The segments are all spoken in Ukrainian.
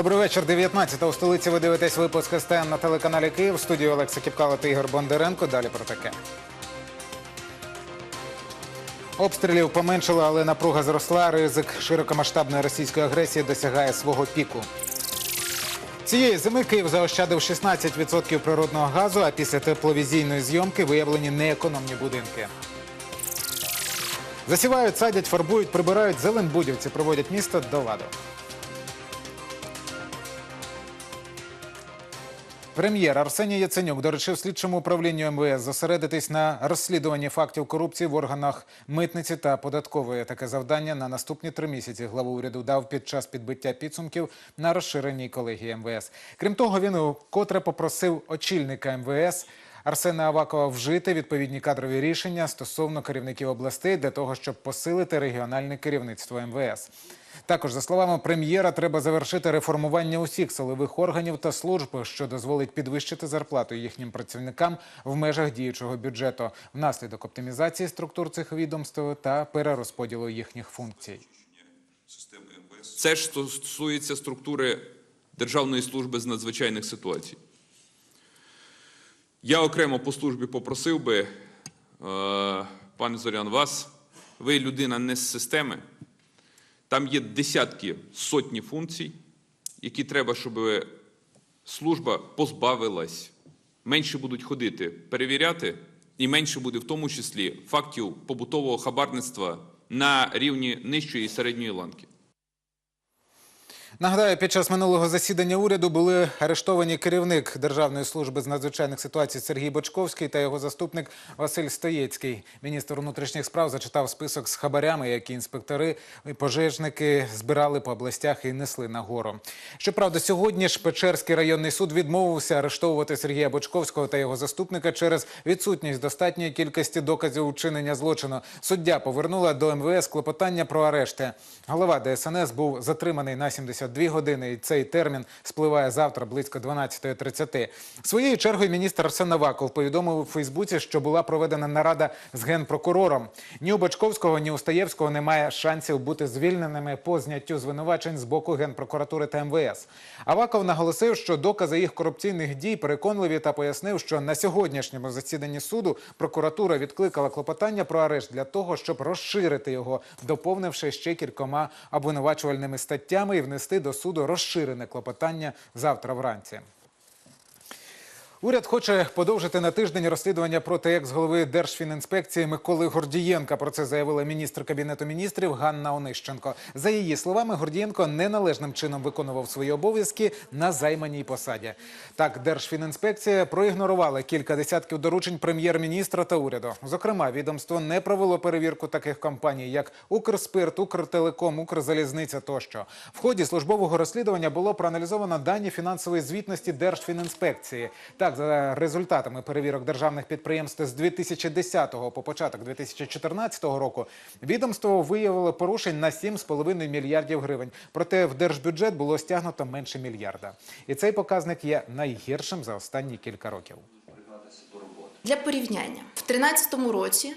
Добрий вечір. 19 у столиці. Ви дивитесь випуск СТН на телеканалі Київ. В студії Олекса Кіпкала та Ігор Бондаренко. Далі про таке. Обстрілів поменшало, але напруга зросла. Ризик широкомасштабної російської агресії досягає свого піку. Цієї зими Київ заощадив 16% природного газу, а після тепловізійної зйомки виявлені неекономні будинки. Засівають, садять, фарбують, прибирають зеленбудівці, проводять місто до ладу. Прем'єр Арсеній Яценюк доручив слідчому управлінню МВС зосередитись на розслідуванні фактів корупції в органах митниці та податкової. Таке завдання на наступні три місяці главу уряду дав під час підбиття підсумків на розширеній колегії МВС. Крім того, він вкотре попросив очільника МВС Арсена Авакова вжити відповідні кадрові рішення стосовно керівників областей для того, щоб посилити регіональне керівництво МВС. Також, за словами прем'єра, треба завершити реформування усіх силових органів та служб, що дозволить підвищити зарплату їхнім працівникам в межах діючого бюджету внаслідок оптимізації структур цих відомств та перерозподілу їхніх функцій. Це ж стосується структури Державної служби з надзвичайних ситуацій. Я окремо по службі попросив би, е, пане Зорян, вас, ви людина не з системи. Там є десятки, сотні функцій, які треба, щоб служба позбавилась. Менше будуть ходити перевіряти, і менше буде в тому числі фактів побутового хабарництва на рівні нижчої і середньої ланки. Нагадаю, під час минулого засідання уряду були арештовані керівник Державної служби з надзвичайних ситуацій Сергій Бочковський та його заступник Василь Стоєцький. Міністр внутрішніх справ зачитав список з хабарями, які інспектори і пожежники збирали по областях і несли нагору. Щоправда, сьогодні ж Печерський районний суд відмовився арештовувати Сергія Бочковського та його заступника через відсутність достатньої кількості доказів учинення злочину. Суддя повернула до МВС клопотання про арешти. Голова ДСНС був затриманий на 72 години, і цей термін спливає завтра близько 12.30. Своєю чергою міністр Арсен Аваков повідомив у Фейсбуці, що була проведена нарада з генпрокурором. Ні у Бочковського, ні у Стаєвського немає шансів бути звільненими по зняттю звинувачень з боку генпрокуратури та МВС. Аваков наголосив, що докази їх корупційних дій переконливі та пояснив, що на сьогоднішньому засіданні суду прокуратура відкликала клопотання про арешт для того, щоб розширити його, доповнивши ще кількома обвинувачувальними статтями і внести до суду розширене клопотання завтра вранці. Уряд хоче подовжити на тиждень розслідування проти екс-голови Держфінінспекції Миколи Гордієнка. Про це заявила міністр кабінету міністрів Ганна Онищенко. За її словами, Гордієнко неналежним чином виконував свої обов'язки на займаній посаді. Так, Держфінінспекція проігнорувала кілька десятків доручень прем'єр-міністра та уряду. Зокрема, відомство не провело перевірку таких компаній, як Укрспирт, Укртелеком, Укрзалізниця тощо. В ході службового розслідування було проаналізовано дані фінансової звітності Держфінінспекції. Так, за результатами перевірок державних підприємств з 2010 по початок 2014 року відомство виявило порушень на 7,5 мільярдів гривень. Проте в держбюджет було стягнуто менше мільярда. І цей показник є найгіршим за останні кілька років. Для порівняння, в 2013 році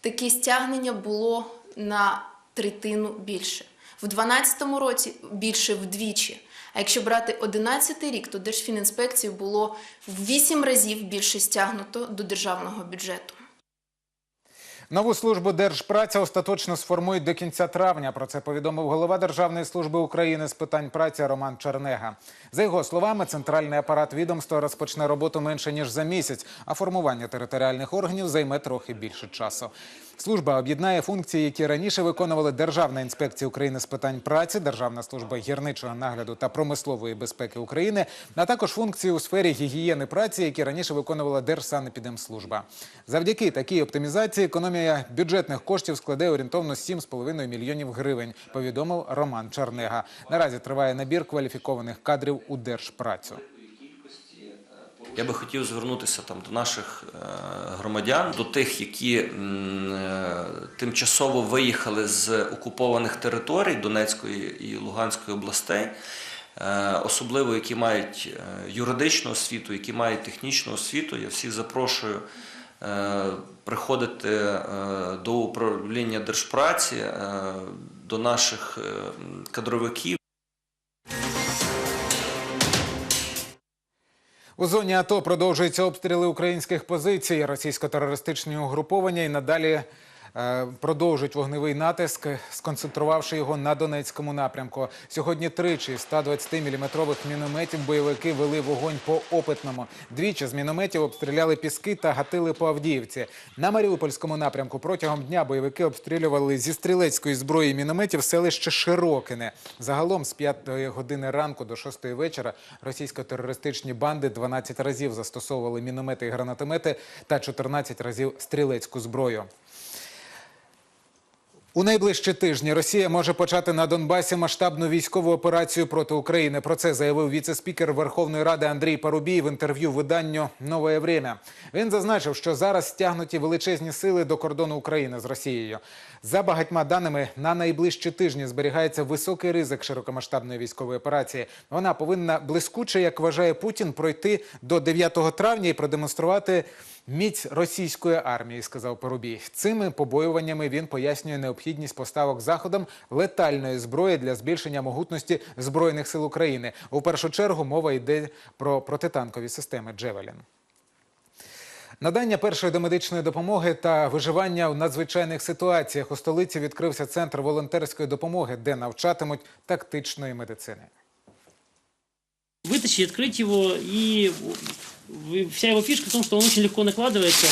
таке стягнення було на третину більше. В 2012 році більше вдвічі. А якщо брати 2011 рік, то Держфінінспекції було в 8 разів більше стягнуто до державного бюджету. Нову службу Держпраця остаточно сформують до кінця травня. Про це повідомив голова Державної служби України з питань праці Роман Чернега. За його словами, центральний апарат відомства розпочне роботу менше ніж за місяць, а формування територіальних органів займе трохи більше часу. Служба об'єднає функції, які раніше виконували Державна інспекція України з питань праці, Державна служба гірничого нагляду та промислової безпеки України, а також функції у сфері гігієни праці, які раніше виконувала Держсанепідемслужба. Завдяки такій оптимізації економія бюджетних коштів складе орієнтовно 7,5 мільйонів гривень. Повідомив Роман Чернега. Наразі триває набір кваліфікованих кадрів у держпрацю. Я би хотів звернутися там до наших е, громадян, до тих, які е, тимчасово виїхали з окупованих територій Донецької і Луганської областей, е, особливо які мають юридичну освіту, які мають технічну освіту. Я всіх запрошую приходити до управління держпраці, до наших кадровиків. У зоні АТО продовжуються обстріли українських позицій. Російсько-терористичні угруповання і надалі продовжують вогневий натиск, сконцентрувавши його на Донецькому напрямку. Сьогодні тричі з 120-мм мінометів бойовики вели вогонь по опитному. Двічі з мінометів обстріляли піски та гатили по Авдіївці. На Маріупольському напрямку протягом дня бойовики обстрілювали зі стрілецької зброї мінометів селище Широкине. Загалом з 5 години ранку до 6 вечора російсько-терористичні банди 12 разів застосовували міномети і гранатомети та 14 разів стрілецьку зброю. У найближчі тижні Росія може почати на Донбасі масштабну військову операцію проти України. Про це заявив віце-спікер Верховної Ради Андрій Парубій в інтерв'ю виданню Нове время. Він зазначив, що зараз стягнуті величезні сили до кордону України з Росією. За багатьма даними, на найближчі тижні зберігається високий ризик широкомасштабної військової операції. Вона повинна блискуче, як вважає Путін, пройти до 9 травня і продемонструвати Міць російської армії, сказав Порубій. Цими побоюваннями він пояснює необхідність поставок заходом летальної зброї для збільшення могутності збройних сил України. У першу чергу мова йде про протитанкові системи Джевелін. Надання першої домедичної допомоги та виживання в надзвичайних ситуаціях у столиці відкрився центр волонтерської допомоги, де навчатимуть тактичної медицини. Вытащить, открыть его, и вся его фишка в том, что он очень легко накладывается,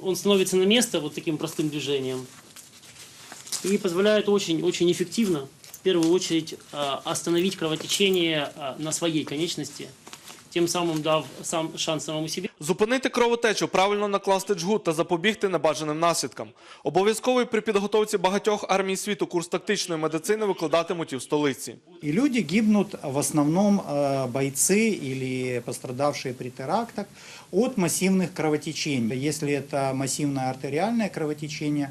он становится на место вот таким простым движением. И позволяет очень-очень эффективно, в первую очередь, а, остановить кровотечение а, на своей конечности, тем самым дав сам шанс самому себе. Зупинити кровотечу, правильно накласти джгут та запобігти небажаним наслідкам. Обов'язковий при підготовці багатьох армій світу курс тактичної медицини викладатимуть і в столиці. И люди гибнут в основном э, бойцы или пострадавшие при терактах от массивных кровотечений. Если это массивное артериальное кровотечение,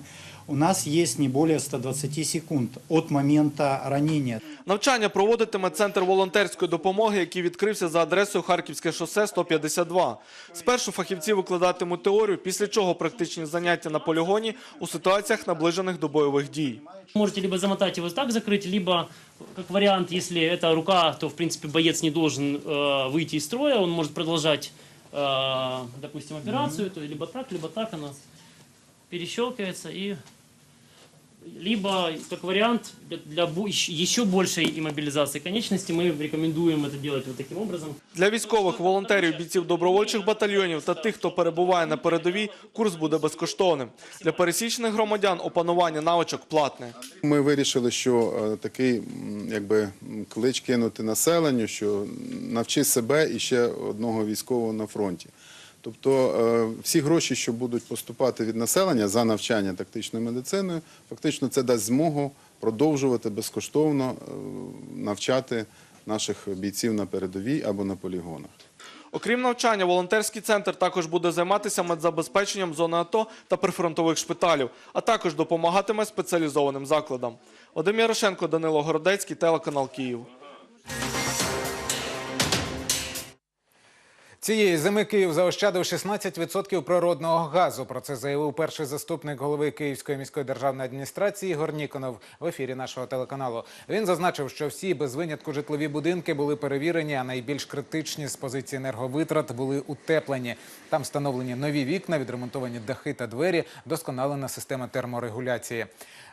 у нас есть не более 120 секунд от момента ранения. Навчання проводитиме центр волонтерської допомоги, який відкрився за адресою Харківське шосе 152. Спершу фахівці викладатимуть теорію, після чого практичні заняття на полігоні у ситуаціях наближених до бойових дій. Можете либо замотать его так закрыть, либо, как вариант, если это рука, то, в принципе, боец не должен э, выйти из строя, он может продолжать, э, допустим, операцию, то либо так, либо так она перещелкивается и либо, как вариант, для, еще большей иммобилизации конечности мы рекомендуем это делать вот таким образом. Для військових, волонтерів, бійців добровольчих батальйонів та тих, хто перебуває на передовій, курс буде безкоштовним. Для пересічних громадян опанування навичок платне. Ми вирішили, що е, такий якби клич кинути населенню, що навчи себе і ще одного військового на фронті. Тобто е, всі гроші, що будуть поступати від населення за навчання тактичною медициною, фактично це дасть змогу продовжувати безкоштовно е, навчати наших бійців на передовій або на полігонах. Окрім навчання, волонтерський центр також буде займатися медзабезпеченням зони АТО та прифронтових шпиталів, а також допомагатиме спеціалізованим закладам. Вадим Ярошенко, Данило Городецький, телеканал Київ. Цієї зими Київ заощадив 16% природного газу. Про це заявив перший заступник голови Київської міської державної адміністрації Ігор Ніконов в ефірі нашого телеканалу. Він зазначив, що всі без винятку житлові будинки були перевірені, а найбільш критичні з позиції енерговитрат були утеплені. Там встановлені нові вікна, відремонтовані дахи та двері, досконалена система терморегуляції.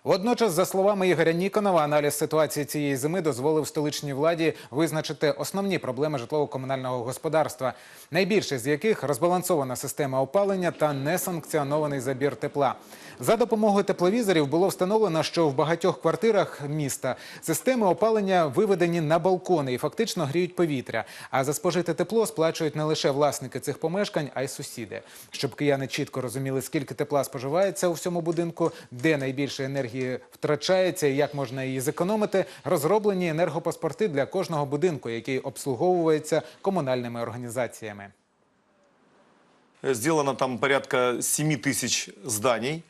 Водночас, за словами Ігоря Ніконова, аналіз ситуації цієї зими дозволив столичній владі визначити основні проблеми житлово-комунального господарства, найбільше з яких розбалансована система опалення та несанкціонований забір тепла. За допомогою тепловізорів було встановлено, що в багатьох квартирах міста системи опалення виведені на балкони і фактично гріють повітря. А за спожите тепло сплачують не лише власники цих помешкань, а й сусіди. Щоб кияни чітко розуміли, скільки тепла споживається у всьому будинку, де найбільше енергії втрачається і як можна її зекономити, розроблені енергопаспорти для кожного будинку, який обслуговується комунальними організаціями. Сделано там порядка 7 тысяч зданий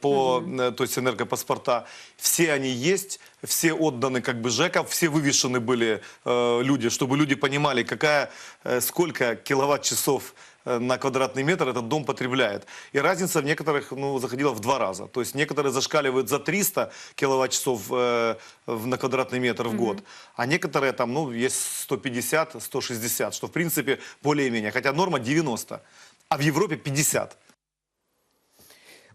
по, э, то есть энергопаспорта. Все они есть, все отданы как бы ЖЭКам, все вывешены были э, люди, чтобы люди понимали, какая, э, сколько киловатт-часов э, на квадратный метр этот дом потребляет. И разница в некоторых ну, заходила в два раза. То есть некоторые зашкаливают за 300 киловатт-часов э, на квадратный метр в год, а некоторые там, ну, есть 150-160, что в принципе более-менее. Хотя норма 90, а в Европе 50.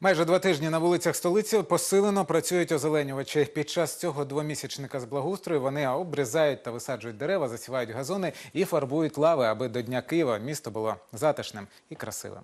Майже два тижні на вулицях столиці посилено працюють озеленювачі. Під час цього двомісячника з благоустрою вони обрізають та висаджують дерева, засівають газони і фарбують лави, аби до Дня Києва місто було затишним і красивим.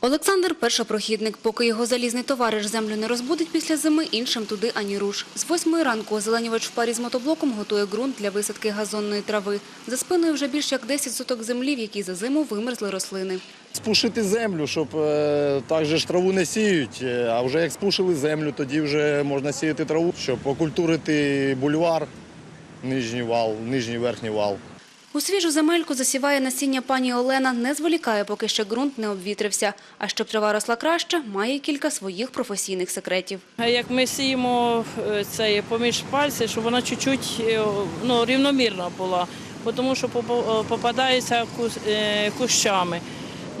Олександр – першопрохідник. Поки його залізний товариш землю не розбудить після зими, іншим туди ані руш. З восьмої ранку озеленювач в парі з мотоблоком готує ґрунт для висадки газонної трави. За спиною вже більш як 10 соток землі, в якій за зиму вимерзли рослини. Спушити землю, щоб е, так же ж траву не сіють. е, А вже як спушили землю, тоді вже можна сіяти траву, щоб окультурити бульвар, нижній вал, нижній верхній вал. У свіжу земельку засіває насіння пані Олена, не зволікає, поки ще ґрунт не обвітрився. А щоб трава росла краще, має кілька своїх професійних секретів. Як ми сіємо е, це поміж пальців, щоб вона чуть-чуть ну, рівномірна була, тому що попа- попадається кус- кущами.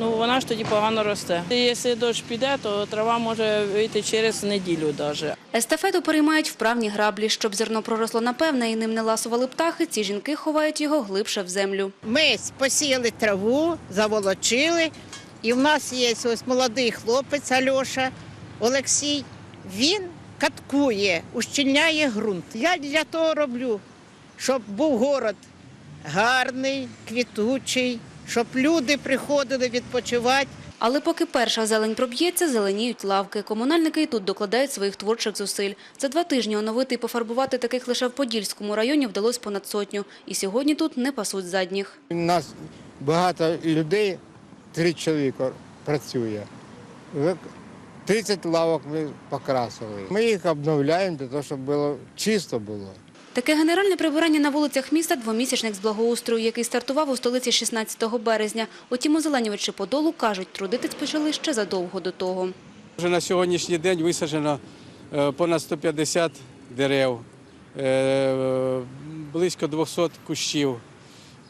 Ну, вона ж тоді погано росте. І Якщо дощ піде, то трава може вийти через неділю навіть. Естафету переймають вправні граблі. Щоб зерно проросло напевне і ним не ласували птахи, ці жінки ховають його глибше в землю. Ми посіяли траву, заволочили, і в нас є ось молодий хлопець Альоша Олексій. Він каткує, ущільняє ґрунт. Я для того роблю, щоб був город гарний, квітучий, щоб люди приходили відпочивати. Але поки перша зелень проб'ється, зеленіють лавки. Комунальники і тут докладають своїх творчих зусиль. За два тижні оновити і пофарбувати таких лише в Подільському районі вдалося понад сотню. І сьогодні тут не пасуть задніх. У нас багато людей, три чоловіка працює. 30 лавок ми покрасили. Ми їх обновляємо для того, щоб було чисто було. Таке генеральне прибирання на вулицях міста – двомісячник з благоустрою, який стартував у столиці 16 березня. Утім, озеленювачі Подолу кажуть, трудитись почали ще задовго до того. Вже на сьогоднішній день висаджено е, понад 150 дерев, е, близько 200 кущів.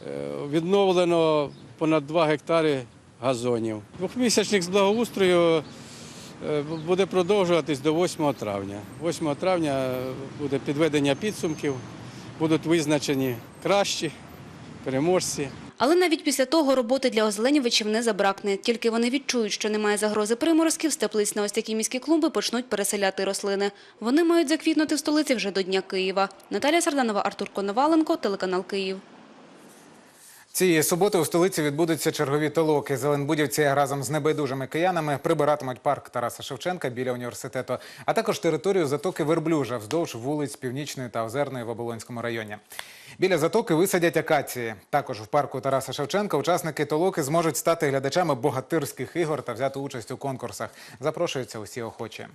Е, Відновлено понад 2 гектари газонів. Двохмісячник з благоустрою буде продовжуватись до 8 травня. 8 травня буде підведення підсумків, будуть визначені кращі переможці. Але навіть після того роботи для озеленювачів не забракне. Тільки вони відчують, що немає загрози приморозків, з теплиць на ось такі міські клумби почнуть переселяти рослини. Вони мають заквітнути в столиці вже до Дня Києва. Наталія Сарданова, Артур Коноваленко, телеканал Київ. Цієї суботи у столиці відбудуться чергові толоки. Зеленбудівці разом з небайдужими киянами прибиратимуть парк Тараса Шевченка біля університету, а також територію затоки Верблюжа вздовж вулиць Північної та Озерної в Оболонському районі. Біля затоки висадять акації. Також в парку Тараса Шевченка учасники толоки зможуть стати глядачами богатирських ігор та взяти участь у конкурсах. Запрошуються усі охочі.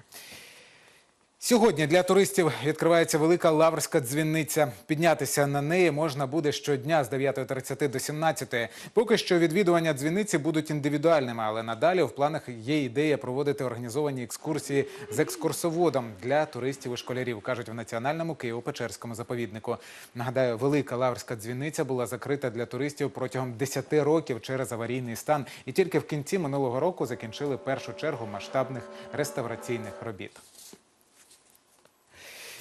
Сьогодні для туристів відкривається велика лаврська дзвіниця. Піднятися на неї можна буде щодня з 9.30 до 17.00. Поки що відвідування дзвіниці будуть індивідуальними, але надалі в планах є ідея проводити організовані екскурсії з екскурсоводом для туристів і школярів, кажуть в Національному Києво-Печерському заповіднику. Нагадаю, велика лаврська дзвіниця була закрита для туристів протягом 10 років через аварійний стан, і тільки в кінці минулого року закінчили першу чергу масштабних реставраційних робіт.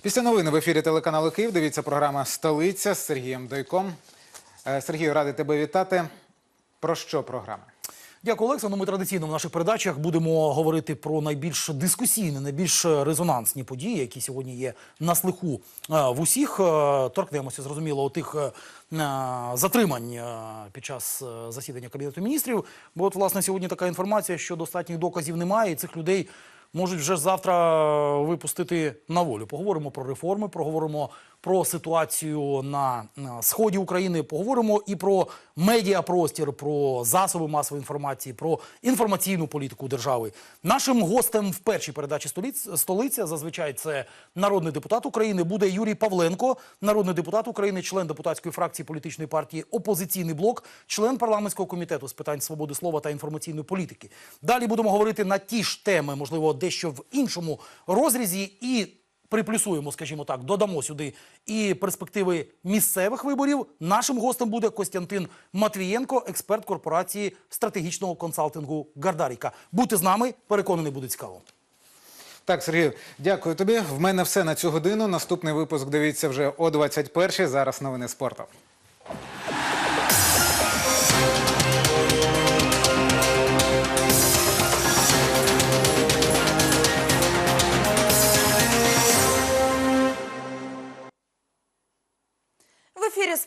Після новини в ефірі телеканалу Київ дивіться програма Столиця з Сергієм Дойком. Е, Сергію, радий тебе вітати. Про що програма? Дякую, Олекса. Ну, ми традиційно в наших передачах будемо говорити про найбільш дискусійні, найбільш резонансні події, які сьогодні є на слиху е, в усіх. Е, Торкнемося, зрозуміло, тих е, затримань е, під час е, засідання Кабінету міністрів. Бо от, власне, сьогодні така інформація, що достатніх доказів немає, і цих людей можуть вже завтра випустити на волю. Поговоримо про реформи, поговоримо про ситуацію на сході України, поговоримо і про медіапростір, про засоби масової інформації, про інформаційну політику держави. Нашим гостем в першій передачі столиця зазвичай це народний депутат України. Буде Юрій Павленко, народний депутат України, член депутатської фракції політичної партії Опозиційний блок, член парламентського комітету з питань свободи слова та інформаційної політики. Далі будемо говорити на ті ж теми, можливо, дещо в іншому розрізі і приплюсуємо, скажімо так, додамо сюди і перспективи місцевих виборів. Нашим гостем буде Костянтин Матвієнко, експерт корпорації стратегічного консалтингу Гардаріка. Будьте з нами, переконаний, буде цікаво. Так, Сергію, дякую тобі. В мене все на цю годину. Наступний випуск дивіться вже о 21 Зараз новини спорту.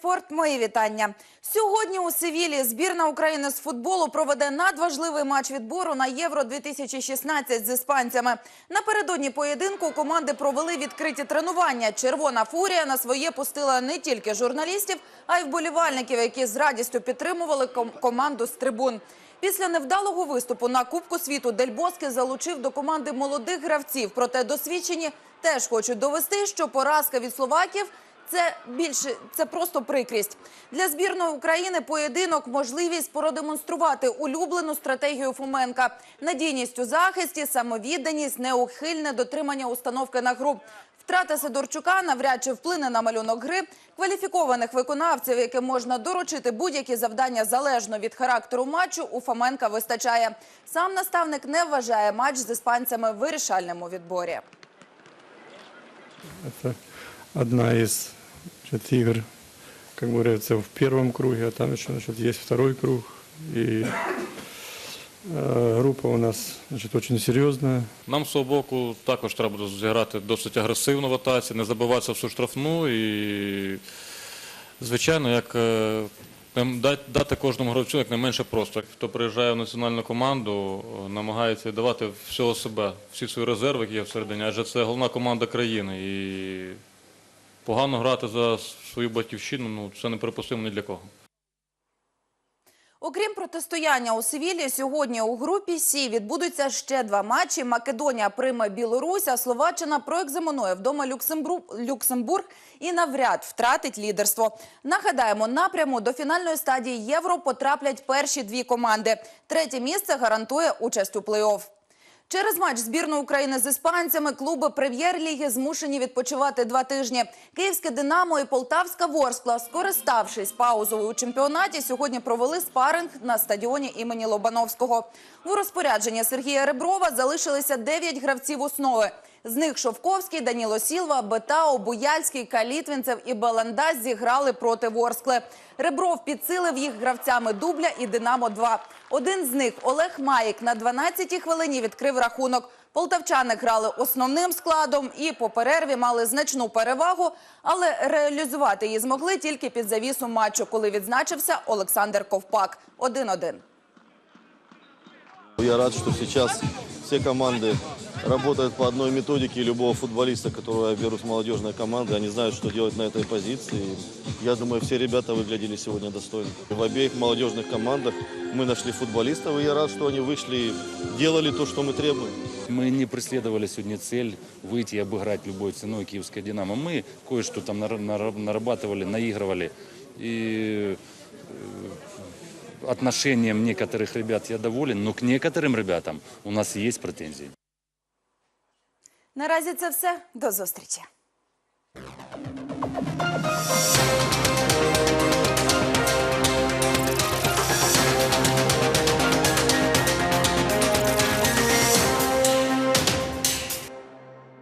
Спорт. Мої вітання. Сьогодні у Севілі збірна України з футболу проведе надважливий матч відбору на Євро 2016 з іспанцями. Напередодні поєдинку команди провели відкриті тренування. Червона фурія на своє пустила не тільки журналістів, а й вболівальників, які з радістю підтримували ком- команду з трибун. Після невдалого виступу на Кубку світу Дель Боске залучив до команди молодих гравців. Проте досвідчені теж хочуть довести, що поразка від словаків це більше це просто прикрість для збірної України. Поєдинок можливість продемонструвати улюблену стратегію Фоменка, надійність у захисті, самовідданість, неухильне дотримання установки на гру. Втрата Сидорчука навряд чи вплине на малюнок гри. Кваліфікованих виконавців, яким можна доручити будь-які завдання залежно від характеру матчу, у Фоменка вистачає. Сам наставник не вважає матч з іспанцями вирішальним у відборі. Это одна из значит, игр, как говорится, в первом круге, а там еще значит, есть второй круг. И э, группа у нас значит, очень серьезная. Нам з свого боку також треба зіграти досить агресивно в атаці, не забиватися всю штрафну і, звичайно, як е, дати, кожному гравцю якнайменше просто. Хто приїжджає в національну команду, намагається давати всього себе, всі свої резерви, які є всередині, адже це головна команда країни. І погано грати за свою батьківщину, ну це неприпустимо ні для кого. Окрім протистояння у Севілі, сьогодні у групі Сі відбудуться ще два матчі. Македонія прийме Білорусь, а Словаччина проекзаменує вдома Люксембург, Люксембург і навряд втратить лідерство. Нагадаємо, напряму до фінальної стадії Євро потраплять перші дві команди. Третє місце гарантує участь у плей-офф. Через матч збірної України з іспанцями клуби прем'єр-ліги змушені відпочивати два тижні. Київське Динамо і Полтавська Ворскла, скориставшись паузою у чемпіонаті, сьогодні провели спаринг на стадіоні імені Лобановського. У розпорядженні Сергія Реброва залишилися 9 гравців основи. З них Шовковський, Даніло Сілва, Бетао, Буяльський, Калітвінцев і Баландас зіграли проти Ворскли. Ребров підсилив їх гравцями дубля і Динамо-2. Один з них Олег Маєк на 12-й хвилині відкрив рахунок. Полтавчани грали основним складом і по перерві мали значну перевагу, але реалізувати її змогли тільки під завісу матчу, коли відзначився Олександр Ковпак. 1-1. Я рад, что сейчас все команды работают по одной методике. Любого футболиста, которого я беру с молодежной команды, они знают, что делать на этой позиции. Я думаю, все ребята выглядели сегодня достойно. В обеих молодежных командах мы нашли футболистов, и я рад, что они вышли делали то, что мы требуем. Мы не преследовали сегодня цель выйти и обыграть любой ценой киевское «Динамо». Мы кое-что там нар- нар- нарабатывали, наигрывали. И отношением некоторых ребят я доволен, но к некоторым ребятам у нас есть претензии. Наразі це все до зустрічі.